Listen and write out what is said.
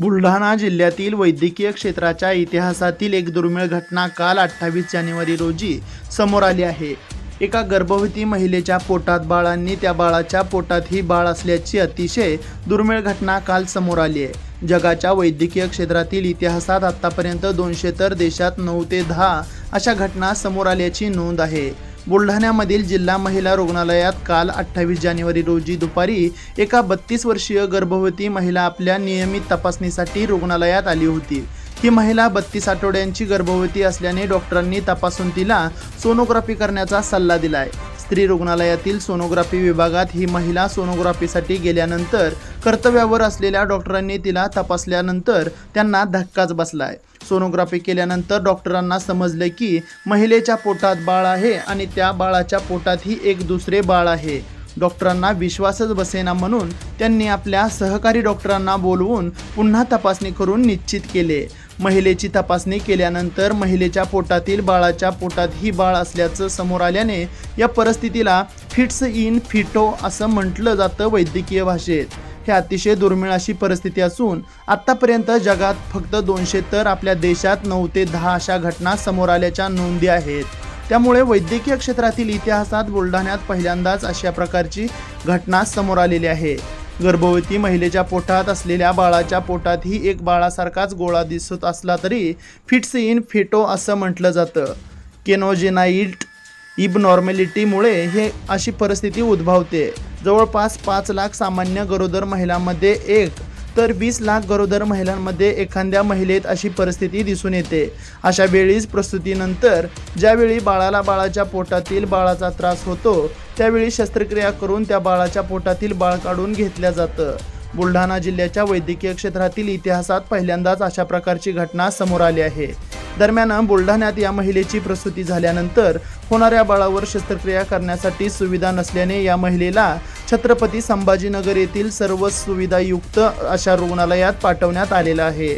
बुलढाणा जिल्ह्यातील वैद्यकीय क्षेत्राच्या इतिहासातील एक दुर्मिळ घटना काल अठ्ठावीस जानेवारी रोजी समोर आली आहे. एका गर्भवती महिलेच्या पोटात बाळांनी त्या बाळाच्या पोटातही बाळ असल्याची अतिशय दुर्मिळ घटना काल समोर आली आहे. जगाच्या वैद्यकीय क्षेत्रातील इतिहासात आत्तापर्यंत दोनशे तर देशात नऊ ते दहा अशा घटना समोर आल्याची नोंद आहे. बुलढाण्यामधील जिल्हा महिला रुग्णालयात काल अठ्ठावीस जानेवारी रोजी दुपारी एका बत्तीस वर्षीय गर्भवती महिला आपल्या नियमित तपासणीसाठी रुग्णालयात आली होती. ही महिला बत्तीस आठवड्यांची गर्भवती असल्याने डॉक्टरांनी तपासून तिला सोनोग्राफी करण्याचा सल्ला दिला आहे स्त्री रुग्णालयातील सोनोग्राफी विभागात ही महिला सोनोग्राफीसाठी गेल्यानंतर कर्तव्यावर असलेल्या डॉक्टरांनी तिला तपासल्यानंतर त्यांना धक्काच बसलाय. सोनोग्राफी केल्यानंतर डॉक्टरांना समजले की महिलेच्या पोटात बाळ आहे आणि त्या बाळाच्या पोटातही एक दुसरे बाळ आहे. डॉक्टरांना विश्वासच बसेना म्हणून त्यांनी आपल्या सहकारी डॉक्टरांना बोलवून पुन्हा तपासणी करून निश्चित केले. महिलेची तपासणी केल्यानंतर महिलेच्या पोटातील बाळाच्या पोटात ही बाळ असल्याचं समोर आल्याने या परिस्थितीला फिट्स इन फिटो असं म्हटलं जातं वैद्यकीय भाषेत. हे अतिशय दुर्मिळ अशी परिस्थिती असून आत्तापर्यंत जगात फक्त दोनशे तर आपल्या देशात नऊ ते दहा अशा घटना समोर आल्याच्या नोंदी आहेत. त्यामुळे वैद्यकीय क्षेत्रातील इतिहासात बुलढाण्यात पहिल्यांदाच अशा प्रकारची घटना समोर आलेली आहे. गर्भवती महिलेच्या पोटात असलेल्या बाळाच्या पोटातही एक बाळासारखाच गोळा दिसत असला तरी फिट्स इन फिटो असं म्हटलं जातं. केनोजेनाइट इबनॉर्मॅलिटीमुळे हे अशी परिस्थिती उद्भवते. जवळपास पाच लाख सामान्य गरोदर महिलांमध्ये एक तर वीस लाख गरोदर महिलांमध्ये एखाद्या महिलेत अशी परिस्थिती दिसून येते. अशा वेळीच प्रसूतीनंतर ज्यावेळी बाळाला बाळाच्या पोटातील बाळाचा त्रास होतो त्यावेळी शस्त्रक्रिया करून त्या बाळाच्या पोटातील बाळ काढून घेतलं जातं. बुलढाणा जिल्ह्याच्या वैद्यकीय क्षेत्रातील इतिहासात पहिल्यांदाच अशा प्रकारची घटना समोर आली आहे. दरम्यान बुलढाण्यात या महिलेची प्रसूती झाल्यानंतर होणाऱ्या बाळावर शस्त्रक्रिया करण्यासाठी सुविधा नसल्याने या महिलेला छत्रपती संभाजीनगर येथील सर्व सुविधायुक्त अशा रुग्णालयात पाठवण्यात आलेलं आहे.